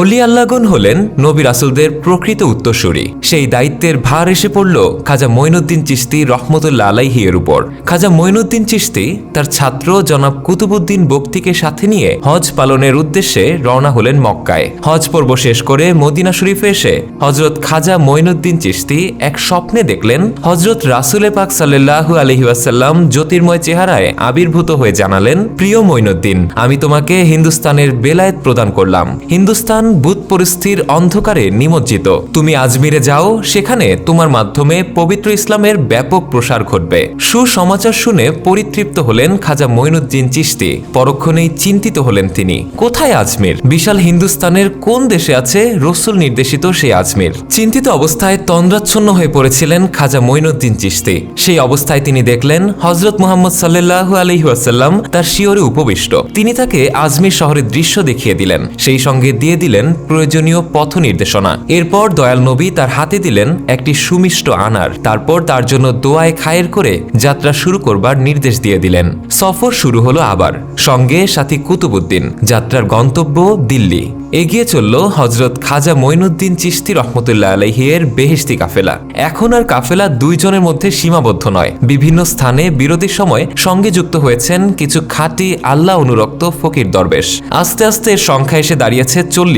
অলি আল্লাগন হলেন নবী রাসুলদের প্রকৃত উত্তরসূরি। সেই দায়িত্বের ভার এসে পড়ল খাজা মঈনুদ্দিন চিস্তি রহমতুল্লা আলাইহি এর উপর। খাজা মঈনুদ্দিন চিস্তি তার ছাত্র জনাব কুতুবুদ্দিন বক্তিকে সাথে নিয়ে হজ পালনের উদ্দেশ্যে রওনা হলেন মক্কায়। হজ পর্ব শেষ করে মদিনা শরীফে এসে হজরত খাজা মঈনুদ্দিন চিস্তি এক স্বপ্নে দেখলেন হজরত রাসুলে পাক সাল্লাহু আলহিউসাল্লাম জ্যোতির্ময় চেহারায় আবির্ভূত হয়ে জানালেন, প্রিয় মঈনুদ্দিন, আমি তোমাকে হিন্দুস্তানের বেলায়েত প্রদান করলাম। হিন্দুস্তান বুধ পরিস্থিতির অন্ধকারে নিমজ্জিত। তুমি আজমিরে যাও, সেখানে তোমার মাধ্যমে পবিত্র ইসলামের ব্যাপক প্রসার ঘটবে। সুসমাচার শুনে পরিতৃপ্ত হলেন খাজা মঈনুদ্দিন চিস্তি পরক্ষণেই চিন্তিত হলেন তিনি। কোথায় আজমির? বিশাল হিন্দুস্তানের কোন দেশে আছে? রসুল নির্দেশিত সেই আজমির। চিন্তিত অবস্থায় তন্দ্রাচ্ছন্ন হয়ে পড়েছিলেন খাজা মঈনুদ্দিন চিস্তি সেই অবস্থায় তিনি দেখলেন হজরত মোহাম্মদ সাল্লাহু আলহিহাসাল্লাম তার শিওরে উপবিষ্ট। তিনি তাকে আজমির শহরের দৃশ্য দেখিয়ে দিলেন। সেই সঙ্গে দিয়ে দিলেন প্রয়োজনীয় পথ নির্দেশনা এরপর দয়াল নবী তার হাতে দিলেন একটি সুমিষ্ট আনার। তারপর তার জন্য দোয়ায় খায়ের করে যাত্রা শুরু করবার নির্দেশ দিয়ে দিলেন। সফর শুরু হলো আবার। সঙ্গে সাথী কুতুবুদ্দিন যাত্রার গন্তব্য দিল্লি। এগিয়ে চলল হজরত খাজা মঈনুদ্দিন চিস্তি রহমতুল্লাহ আলহিয়ের বেহেস্তি কাফেলা। এখন আর কাফেলা দুইজনের মধ্যে সীমাবদ্ধ নয়। বিভিন্ন স্থানে বিরতির সময় সঙ্গে যুক্ত হয়েছেন কিছু খাঁটি আল্লাহ অনুরক্ত ফকির দরবেশ। আস্তে আস্তে এর সংখ্যা এসে দাঁড়িয়েছে চল্লিশে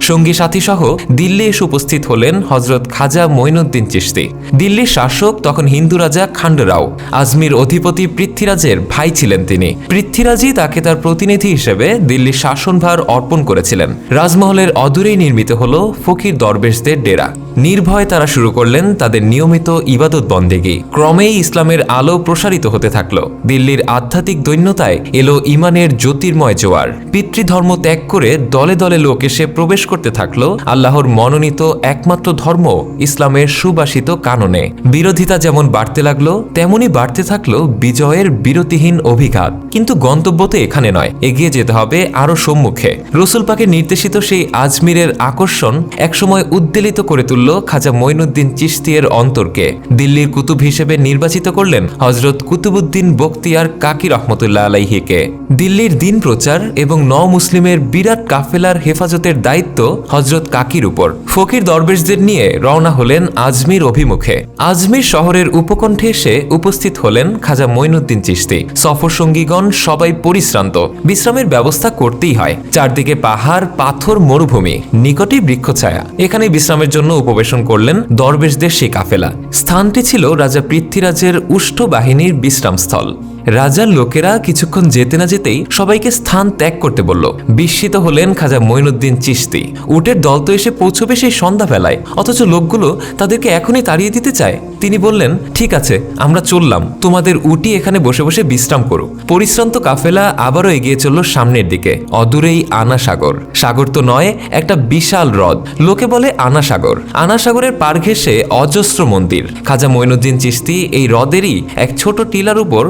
সঙ্গী সাথী সহ দিল্লি এসে উপস্থিত হলেন হজরত খাজা মঈনুদ্দিন চিস্তি দিল্লির শাসক তখন হিন্দু রাজা খান্ডরাও। আজমির অধিপতি পৃথ্বীরাজের ভাই ছিলেন তিনি। পৃথ্বীরাজই তাকে তার প্রতিনিধি হিসেবে দিল্লির শাসনভার অর্পণ করেছিলেন। রাজমহলের অদূরেই নির্মিত হল ফকির দরবেশদের ডেরা। নির্ভয় তারা শুরু করলেন তাদের নিয়মিত ইবাদত বন্দেগি। ক্রমেই ইসলামের আলো প্রসারিত হতে থাকল। দিল্লির আধ্যাত্মিক দৈন্যতায় এলো ইমানের জ্যোতির্ময় জোয়ার। পিতৃধর্ম ত্যাগ করে দলে দলে লোক এসে প্রবেশ করতে থাকল আল্লাহর মনোনীত একমাত্র ধর্ম ইসলামের সুবাসিত কাননে। বিরোধিতা যেমন বাড়তে লাগল তেমনি বাড়তে থাকল বিজয়ের বিরতিহীন অভিঘাত। কিন্তু গন্তব্য তো এখানে নয়, এগিয়ে যেতে হবে আরও সম্মুখে। রসুল পাকের নির্দেশিত সেই আজমিরের আকর্ষণ একসময় উদ্বেলিত করে তুলল খাজা মঈনুদ্দিন চিস্তিয়ের অন্তরকে দিল্লির কুতুব হিসেবে নির্বাচিত করলেন হজরত কুতুবুদ্দিন বক্তিয়ার কাকি রহমতুল্লাহ আলাইহিকে। দিল্লির দিন প্রচার এবং ন মুসলিমের বিরাট কাফেলার হেফাজতের দায়িত্ব হজরত কাকির উপর। ফকির দরবেশদের নিয়ে রওনা হলেন আজমির অভিমুখে। আজমির শহরের উপকণ্ঠে এসে উপস্থিত হলেন খাজা মঈনুদ্দিন চিস্তি সফর সঙ্গীগণ সবাই পরিশ্রান্ত। বিশ্রামের ব্যবস্থা করতেই হয়। চারদিকে পাহাড়, পাথর, মরুভূমি, নিকটেই বৃক্ষছায়া। এখানে বিশ্রামের জন্য উপবেশন করলেন দরবেশদের সে কাফেলা। স্থানটি ছিল রাজা পৃথ্বীরাজের উষ্ঠ বাহিনীর বিশ্রামস্থল। রাজার লোকেরা কিছুক্ষণ যেতে না যেতেই সবাইকে স্থান ত্যাগ করতে বলল। বিস্মিত হলেন খাজা মঈনুদ্দিন চিস্তি উটের দল তো এসে পৌঁছবে সেই সন্ধ্যাবেলায়, অথচ লোকগুলো তাদেরকে এখনই তাড়িয়ে দিতে চায়। তিনি বললেন, ঠিক আছে, আমরা চললাম। তোমাদের উটি এখানে বসে বসে বিশ্রাম করুক পরিশ্রান্ত কাফেলা আবারও এগিয়ে চলল সামনের দিকে। অদূরেই আনা সাগর সাগর তো নয়, একটা বিশাল হ্রদ। লোকে বলে আনা সাগর আনা সাগরের পার ঘেসে অজস্র মন্দির। খাজা মঈনুদ্দিন চিস্তি এই হ্রদেরই এক ছোট টিলার উপর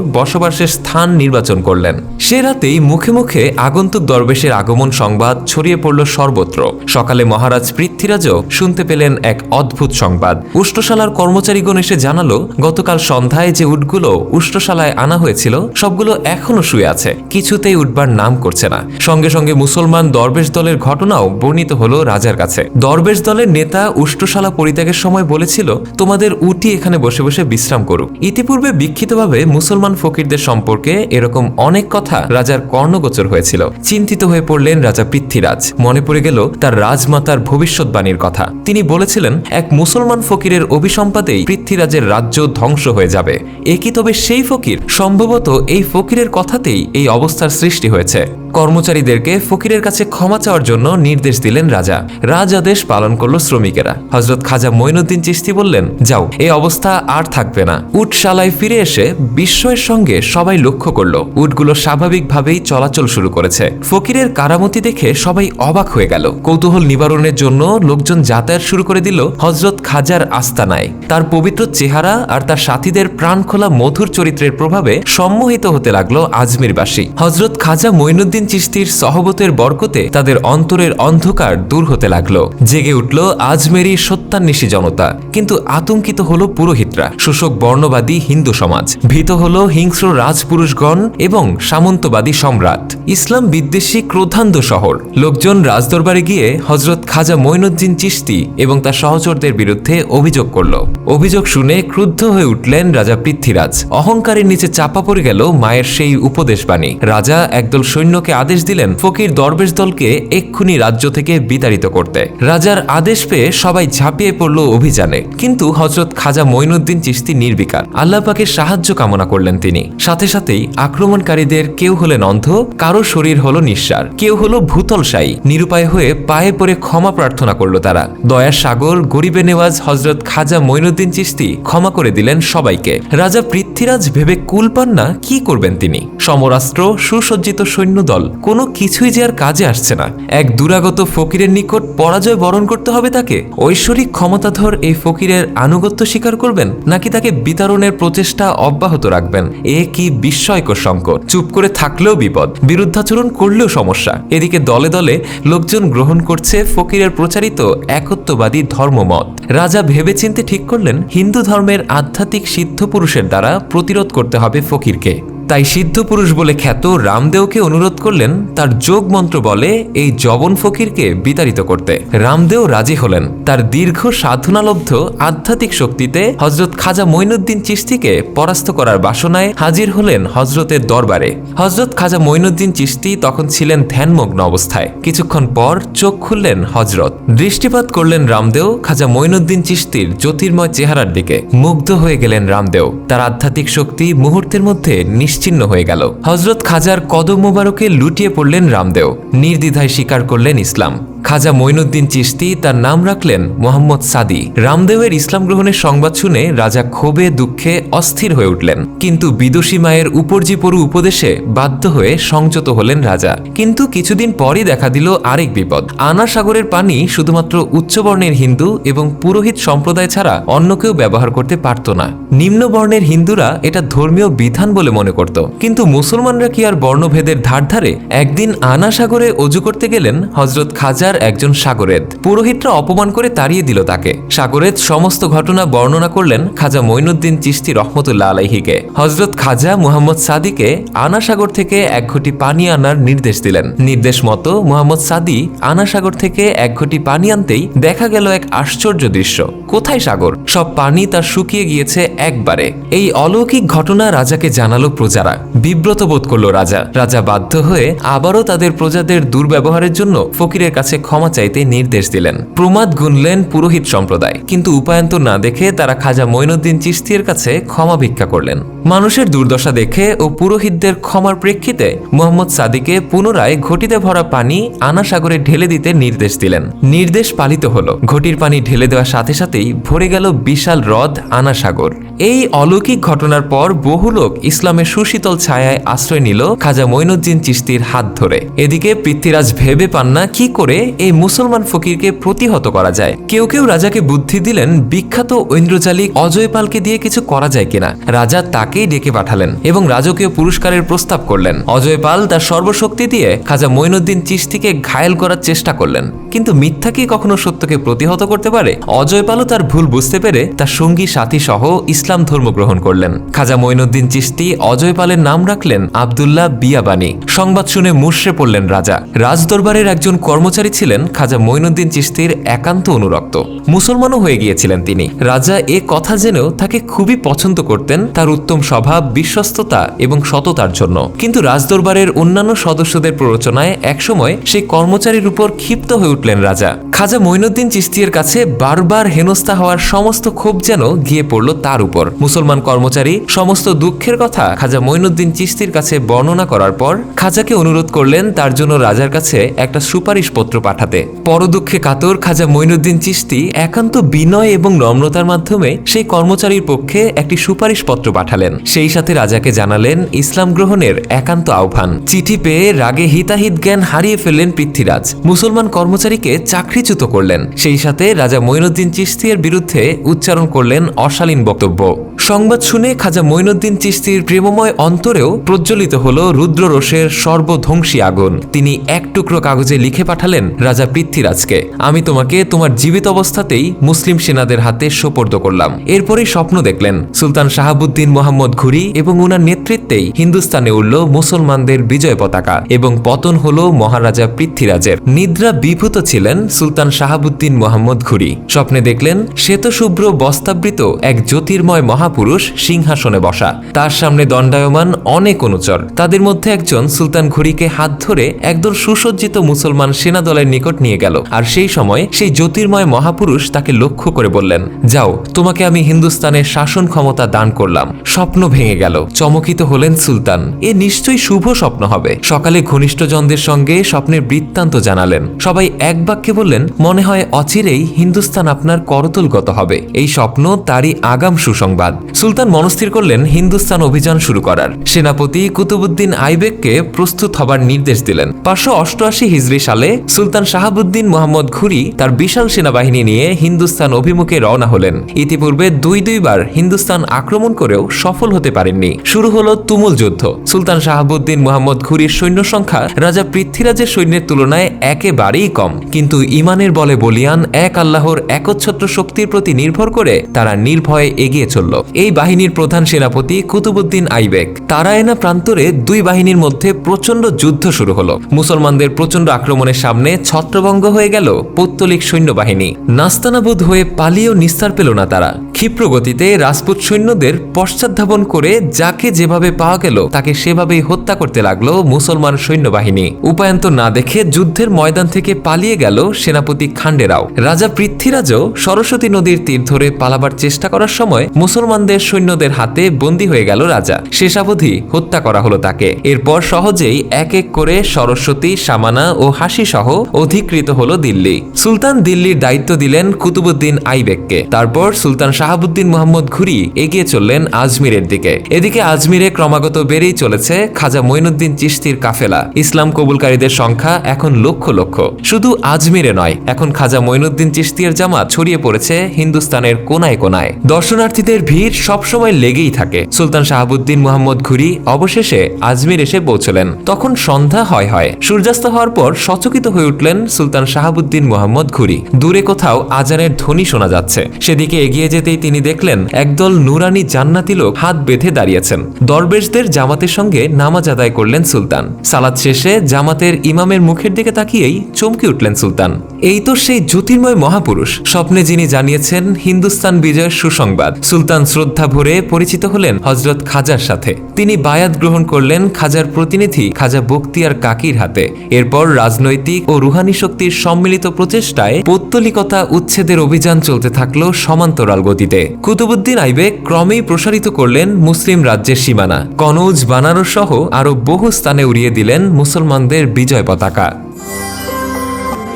বসবাসের স্থান নির্বাচন করলেন। সে রাতেই মুখে মুখে আগন্তুক দরবেশের আগমন সংবাদ ছড়িয়ে পড়ল সর্বত্র। সকালে মহারাজ পৃথ্বীরাজও শুনতে পেলেন এক অদ্ভুত সংবাদ। উষ্টশালার কর্মচারীগণ এসে জানালো, গতকাল সন্ধ্যায় যে উটগুলো উষ্টশালায় আনা হয়েছিল, সবগুলো এখনও শুয়ে আছে। কিছুতেই উঠবার নাম করছে না। সঙ্গে সঙ্গে মুসলমান দরবেশ দলের ঘটনাও বর্ণিত হলো রাজার কাছে। দরবেশ দলের নেতা উষ্টশালা পরিত্যাগের সময় বলেছিল, তোমাদের উটি এখানে বসে বসে বিশ্রাম করুক। ইতিপূর্বে বিক্ষিতভাবে মুসলমান ফকিরদের সম্পর্কে এরকম অনেক কথা রাজার কর্ণগোচর হয়েছিল। চিন্তিত হয়ে পড়লেন রাজা পৃথ্বীরাজ। মনে পড়ে গেল তার রাজমাতার ভবিষ্যৎবাণীর কথা। তিনি বলেছিলেন, এক মুসলমান ফকিরের অভিসম্পাদেই পৃথ্বীরাজের রাজ্য ধ্বংস হয়ে যাবে। এ কি তবে সেই ফকির? সম্ভবত এই ফকিরের কথাতেই এই অবস্থার সৃষ্টি হয়েছে। কর্মচারীদেরকে ফকিরের কাছে ক্ষমা চাওয়ার জন্য নির্দেশ দিলেন রাজা। রাজ আদেশ পালন করল শ্রমিকেরা। হজরত খাজা মঈনুদ্দিন চিস্তি বললেন, যাও, এই অবস্থা আর থাকবে না। উটশালায় ফিরে এসে বিস্ময়ের সঙ্গে সবাই লক্ষ্য করল। উটগুলো স্বাভাবিকভাবেই চলাচল শুরু করেছে। ফকিরের কারামতি দেখে সবাই অবাক হয়ে গেল। কৌতূহল নিবারণের জন্য লোকজন যাতায়াত শুরু করে দিল হজরত খাজার আস্তানায়। তার পবিত্র চেহারা আর তার সাথীদের প্রাণ খোলা মধুর চরিত্রের প্রভাবে সম্মোহিত হতে লাগল আজমিরবাসী। হজরত খাজা মঈনুদ্দিন মঈনুদ্দিন চিস্তির সহবতের বরকতে তাদের অন্তরের অন্ধকার দূর হতে লাগল। জেগে উঠল আজমেরি সত্যান্বেষী জনতা, কিন্তু আতঙ্কিত হলো পুরোহিতরা। শোষক বর্ণবাদী হিন্দু সমাজ, ভীত হলো হিংস্র রাজপুরুষগণ এবং সামন্তবাদী সম্রাট। ইসলাম বিদ্বেষী ক্রোধান্ধ শহর। লোকজন রাজদরবারে গিয়ে হজরত খাজা মৈনুদ্দিন চিস্তি এবং তার সহচরদের বিরুদ্ধে অভিযোগ করল। অভিযোগ শুনে ক্রুদ্ধ হয়ে উঠলেন রাজা পৃথ্বীরাজ। অহংকারের নিচে চাপা পড়ে গেল মায়ের সেই উপদেশবাণী। রাজা একদল সৈন্যকে আদেশ দিলেন ফকির দরবেশ দলকে এক্ষুনি রাজ্য থেকে বিতাড়িত করতে। রাজার আদেশ পেয়ে সবাই ঝাঁপিয়ে পড়ল অভিযানে। কিন্তু হজরত খাজা মঈনুদ্দিন চিস্তি নির্বিকার। আল্লাহ পাকের সাহায্য কামনা করলেন তিনি। সাথে সাথেই আক্রমণকারীদের কেউ হলেন অন্ধ, কারও শরীর হলো নিঃসার। কেউ হলো ভূতলশায়ী নিরুপায় হয়ে পায়ে পড়ে ক্ষমা প্রার্থনা করল তারা। দয়ার সাগর, গরিবে নেওয়াজ হজরত খাজা মঈনুদ্দিন চিস্তি ক্ষমা করে দিলেন সবাইকে। রাজা পৃথ্বীরাজ ভেবে কুল পান না, কি করবেন তিনি? সমরাস্ত্র, সুসজ্জিত সৈন্যদল কোনো কিছুই যে আর কাজে আসছে না। এক দুরাগত ফকিরের নিকট পরাজয় বরণ করতে হবে তাকে। ঐশ্বরিক ক্ষমতাধর এই ফকিরের আনুগত্য স্বীকার করবেন, নাকি তাকে বিতরণের প্রচেষ্টা অব্যাহত রাখবেন? এ কি বিস্ময়কর সংকট। চুপ করে থাকলেও বিপদ, বিরুদ্ধাচরণ করলেও সমস্যা। এদিকে দলে দলে লোকজন গ্রহণ করছে ফকিরের প্রচারিত একত্ববাদী ধর্মমত। রাজা ভেবেচিন্তে ঠিক করলেন, হিন্দু ধর্মের আধ্যাত্মিক সিদ্ধ পুরুষের দ্বারা প্রতিরোধ করতে হবে ফকিরকে। তাই সিদ্ধ পুরুষ বলে খ্যাত রামদেওকে অনুরোধ করলেন, তার যোগ মন্ত্র বলে এই জবন ফকিরকে বিতাড়িত করতে। রামদেও রাজি হলেন। তার দীর্ঘ সাধনালব্ধ আধ্যাত্মিক শক্তিতে হজরত খাজা মঈনুদ্দিন চিস্তিকে পরাস্ত করার বাসনায় হাজির হলেন হজরতের দরবারে। হজরত খাজা মঈনুদ্দিন চিস্তি তখন ছিলেন ধ্যানমগ্ন অবস্থায়। কিছুক্ষণ পর চোখ খুললেন হজরত। দৃষ্টিপাত করলেন রামদেও, খাজা মঈনুদ্দিন চিস্তির জ্যোতির্ময় চেহারার দিকে। মুগ্ধ হয়ে গেলেন রামদেও। তার আধ্যাত্মিক শক্তি মুহূর্তের মধ্যে নিশ্চিন্ন হয়ে গেল। হজরত খাজার কদম মোবারকে লুটিয়ে পড়লেন রামদেও। নির্দ্বিধায় স্বীকার করলেন ইসলাম। খাজা মঈনুদ্দিন চিস্তি তার নাম রাখলেন মোহাম্মদ সাদি। রামদেবের ইসলাম গ্রহণের সংবাদ শুনে রাজা ক্ষোভে, দুঃখে অস্থির হয়ে উঠলেন। কিন্তু বিদুষী মায়ের উপর্জিপরু উপদেশে বাধ্য হয়ে সংযত হলেন রাজা। কিন্তু কিছুদিন পরই দেখা দিল আরেক বিপদ। আনা সাগরের পানি শুধুমাত্র উচ্চবর্ণের হিন্দু এবং পুরোহিত সম্প্রদায় ছাড়া অন্য কেউ ব্যবহার করতে পারত না। নিম্নবর্ণের হিন্দুরা এটা ধর্মীয় বিধান বলে মনে করত। কিন্তু মুসলমানরা কি আর বর্ণভেদের ধার ধারে একদিন আনা সাগরে অজু করতে গেলেন হজরত খাজার একজন সাগরেদ। পুরোহিতরা অপমান করে তাড়িয়ে দিল তাকে। সাগরেদ সমস্ত ঘটনা বর্ণনা করলেন খাজা মঈনুদ্দিন চিস্তি রহমতুল্লাহ আলাইহিকে। হজরত খাজা মুহাম্মদ সাদিকে আনা সাগর থেকে এক ঘটি পানি আনার নির্দেশ দিলেন। নির্দেশ মতো মুহাম্মদ সাদি আনা সাগর থেকে এক ঘটি পানি আনতেই দেখা গেল এক আশ্চর্য দৃশ্য। কোথায় সাগর? সব পানি তার শুকিয়ে গিয়েছে একবারে। এই অলৌকিক ঘটনা রাজাকে জানালো প্রজারা। বিব্রত বোধ করল রাজা। রাজা বাধ্য হয়ে আবারও তাদের প্রজাদের দুর্ব্যবহারের জন্য ফকিরের কাছে ক্ষমা চাইতে নির্দেশ দিলেন। প্রমাদ গুনলেন পুরোহিত সম্প্রদায়, কিন্তু উপায়ন্তর না দেখে তারা খাজা মঈনুদ্দিন চিস্তির কাছে ক্ষমা ভিক্ষা করলেন। মানুষের দুর্দশা দেখে ও পুরোহিতদের ক্ষমার প্রেক্ষিতে মোহাম্মদ সাদিকে পুনরায় ঘটিতে ভরা পানি আনা সাগরে ঢেলে দিতে নির্দেশ দিলেন। নির্দেশ পালিত হলো। ঘটির পানি ঢেলে দেওয়ার সাথে সাথেই ভরে গেল বিশাল হ্রদ আনা সাগর এই অলৌকিক ঘটনার পর বহু লোক ইসলামের সুশীতল ছায়ায় আশ্রয় নিল খাজা মঈনুদ্দিন চিস্তির হাত ধরে। এদিকে পৃথ্বীরাজ ভেবে পান না কি করে এই মুসলমান ফকিরকে প্রতিহত করা যায়। কেউ কেউ রাজাকে বুদ্ধি দিলেন, বিখ্যাত ঐন্দ্রজালিক অজয় পালকে দিয়ে কিছু করা যায় কিনা। রাজা তাকেই ডেকে পাঠালেন এবং রাজকীয় পুরস্কারের প্রস্তাব করলেন। অজয় পাল তার সর্বশক্তি দিয়ে খাজা মঈনুদ্দিন চিস্তিকে ঘায়েল করার চেষ্টা করলেন। কিন্তু মিথ্যা কি কখনো সত্যকে প্রতিহত করতে পারে? অজয় পালও তার ভুল বুঝতে পেরে তার সঙ্গী সাথী সহ ইসলাম ধর্ম গ্রহণ করলেন। খাজা মঈনুদ্দিন চিস্তি অজয় পালের নাম রাখলেন আবদুল্লাহ বিয়াবানি। সংবাদ শুনে মুশড়ে পড়লেন রাজা। রাজদরবারের একজন কর্মচারী ছিলেন খাজা মঈনুদ্দিন চিস্তির একান্ত অনুরক্ত। মুসলমানও হয়ে গিয়েছিলেন তিনি। রাজা এ কথা জেনেও তাকে খুবই পছন্দ করতেন তার উত্তম স্বভাব, বিশ্বস্ততা এবং সততার জন্য। কিন্তু রাজদরবারের অন্যান্য সদস্যদের প্ররোচনায় একসময় সেই কর্মচারীর উপর ক্ষিপ্ত হয়ে উঠলেন রাজা। খাজা মঈনুদ্দিন চিস্তির কাছে বারবার হেনস্থা হওয়ার সমস্ত ক্ষোভ যেন গিয়ে পড়ল তার উপর। মুসলমান কর্মচারী সমস্ত দুঃখের কথা খাজা মঈনুদ্দিন চিস্তির কাছে বর্ণনা করার পর খাজাকে অনুরোধ করলেন তার জন্য রাজার কাছে একটা সুপারিশ পত্র পাঠাতে। পরদুঃখে কাতর খাজা মঈনুদ্দিন চিস্তি একান্ত বিনয় এবং নম্রতার মাধ্যমে সেই কর্মচারীর পক্ষে একটি সুপারিশ পত্র পাঠালেন। সেই সাথে রাজাকে জানালেন ইসলাম গ্রহণের একান্ত আহ্বান। চিঠি পেয়ে রাগে হিতাহিত জ্ঞান হারিয়ে ফেললেন পৃথ্বীরাজ। মুসলমান কর্মচারীকে চাকরি পদবিচ্যুত করলেন। সেই সাথে রাজা মঈনুদ্দিন চিস্তির বিরুদ্ধে উচ্চারণ করলেন অশালীন বক্তব্য। সংবাদ শুনে খাজা মঈনুদ্দিন চিস্তির প্রেমময় অন্তরেও প্রজ্বলিত হল রুদ্ররোষের সর্বধ্বংসী আগুন। তিনি এক টুকরো কাগজে লিখে পাঠালেন, রাজা পৃথ্বীরাজকে, আমি তোমাকে তোমার জীবিত অবস্থাতেই মুসলিম সেনাদের হাতে সোপর্দ করলাম। এরপরেই স্বপ্ন দেখলেন, সুলতান শাহাবুদ্দিন মোহাম্মদ ঘুরি এবং উনার নেতৃত্বেই হিন্দুস্তানে উঠল মুসলমানদের বিজয় পতাকা এবং পতন হল মহারাজা পৃথ্বীরাজের। নিদ্রা বিভূত ছিলেন সুলতান শাহাবুদ্দিন মোহাম্মদ ঘুরি। স্বপ্নে দেখলেন শ্বেতশুভ্র বস্তাবৃত এক জ্যোতির্ময় মহাপুরুষ সিংহাসনে বসা। তার সামনে দণ্ডায়মান অনেক অনুচর। তাদের মধ্যে একজন সুলতান ঘুরিকে হাত ধরে একদল সুসজ্জিত মুসলমান সেনাদলের নিকট নিয়ে গেল। আর সেই সময় সেই জ্যোতির্ময় মহাপুরুষ তাকে লক্ষ্য করে বললেন, যাও, তোমাকে আমি হিন্দুস্তানের শাসন ক্ষমতা দান করলাম। স্বপ্ন ভেঙে গেল। চমকিত হলেন সুলতান। এ নিশ্চয়ই শুভ স্বপ্ন হবে। সকালে ঘনিষ্ঠজনদের সঙ্গে স্বপ্নের বৃত্তান্ত জানালেন। সবাই এক বাক্যে বললেন মনে হয় অচিরেই হিন্দুস্তান আপনার করতলগত হবে। এই স্বপ্ন তারই আগাম সুসংবাদ। সুলতান মনস্থির করলেন হিন্দুস্তান অভিযান শুরু করার। সেনাপতি কুতুবুদ্দিন আইবেককে প্রস্তুত হবার নির্দেশ দিলেন। পাঁচশো অষ্টআশি হিজরি সালে সুলতান শাহাবুদ্দিন মোহাম্মদ ঘুরি তার বিশাল সেনাবাহিনী নিয়ে হিন্দুস্তান অভিমুখে রওনা হলেন। ইতিপূর্বে দুই দুইবার হিন্দুস্তান আক্রমণ করেও সফল হতে পারেননি। শুরু হলো তুমুল যুদ্ধ। সুলতান শাহাবুদ্দিন মোহাম্মদ ঘুরির সৈন্য সংখ্যা রাজা পৃথ্বীরাজের সৈন্যের তুলনায় একেবারেই কম। কিন্তু ইমানের বলে বলিয়ান এক আল্লাহর একচ্ছত্র শক্তির প্রতি নির্ভর করে তারা নির্ভয়ে এগিয়ে চলল। এই বাহিনীর প্রধান সেনাপতি কুতুবুদ্দিন আইবেক। তারায়না প্রান্তরে দুই বাহিনীর মধ্যে প্রচণ্ড যুদ্ধ শুরু হলো। মুসলমানদের প্রচণ্ড আক্রমণের সামনে ছত্রভঙ্গ হয়ে গেল পৌত্তলিক সৈন্যবাহিনী। নাস্তানাবুদ হয়ে পালিয়েও নিস্তার পেল না তারা। ক্ষিপ্র গতিতে রাজপুত সৈন্যদের পশ্চাৎধাবন করে যাকে যেভাবে পাওয়া গেল তাকে সেভাবেই হত্যা করতে লাগল মুসলমান সৈন্যবাহিনী। উপায়ন্ত না দেখে যুদ্ধের ময়দান থেকে পালিয়ে গেল সেনাপতি খান্ডেরাও রাজা পৃথ্বীরাজও সরস্বতী নদীর তীর ধরে পালাবার চেষ্টা করার সময় মুসলমানদের সৈন্যদের হাতে বন্দী হয়ে গেল রাজা। শেষাবধি হত্যা করা হলো তাকে। এরপর সহজেই এক এক করে সরস্বতী, সামানা ও হাসি সহ অধিকৃত হলো দিল্লি। সুলতান দিল্লির দায়িত্ব দিলেন কুতুবুদ্দিন আইবেককে। তারপর সুলতান শাহাবুদ্দিন মোহাম্মদ ঘুরি এগিয়ে চললেন আজমিরের দিকে। এদিকে আজমিরে ক্রমাগত বেড়েই চলেছে খাজা মঈনুদ্দিন চিশতির কাফেলা। ইসলাম কবুলকারীদের সংখ্যা এখন লক্ষ লক্ষ। শুধু আজমিরে নয় এখন খাজা মঈনুদ্দিন চিশতির জামাত ছড়িয়ে পড়েছে হিন্দুস্তানের কোনায় কোনায়। দর্শনার্থীদের ভিড় সবসময় লেগেই থাকে। সুলতান শাহাবুদ্দিন মোহাম্মদ ঘুরি অবশেষে আজমির এসে পৌঁছলেন। তখন সন্ধ্যা হয় হয়। সূর্যাস্ত হওয়ার পর সচকিত হয়ে উঠলেন সুলতান শাহাবুদ্দিন মোহাম্মদ ঘুরি। দূরে কোথাও আজানের ধ্বনি শোনা যাচ্ছে। সেদিকে এগিয়ে যেতেই তিনি দেখলেন, একদল নুরানি জান্নাতি লোক হাত বেঁধে দাঁড়িয়েছেন। দরবেশদের জামাতের সঙ্গে নামাজ আদায় করলেন সুলতান। সালাদ শেষে জামাতের ইমামের মুখের দিকে তাকিয়েই চমকে উঠলেন সুলতান। এই তো সেই জ্যোতির্ময় মহাপুরুষ, স্বপ্নে যিনি জানিয়েছেন হিন্দুস্তান বিজয়ের সুসংবাদ। সুলতান শ্রদ্ধা ভরে পরিচিত হলেন হজরত খাজার সাথে। তিনি বায়াত গ্রহণ করলেন খাজার প্রতিনিধি খাজা বক্তিয়ার কাকির হাতে। এরপর রাজনৈতিক ও রুহানি শক্তির সম্মিলিত প্রচেষ্টায় পৌত্তলিকতা উচ্ছেদের অভিযান চলতে থাকল সমান্তরাল গতিতে। কুতুবুদ্দিন আইবেক ক্রমেই প্রসারিত করলেন মুসলিম রাজ্যের সীমানা। কনৌজ বানারস সহ আরও বহু স্থানে উড়িয়ে দিলেন মুসলমানদের বিজয় পতাকা।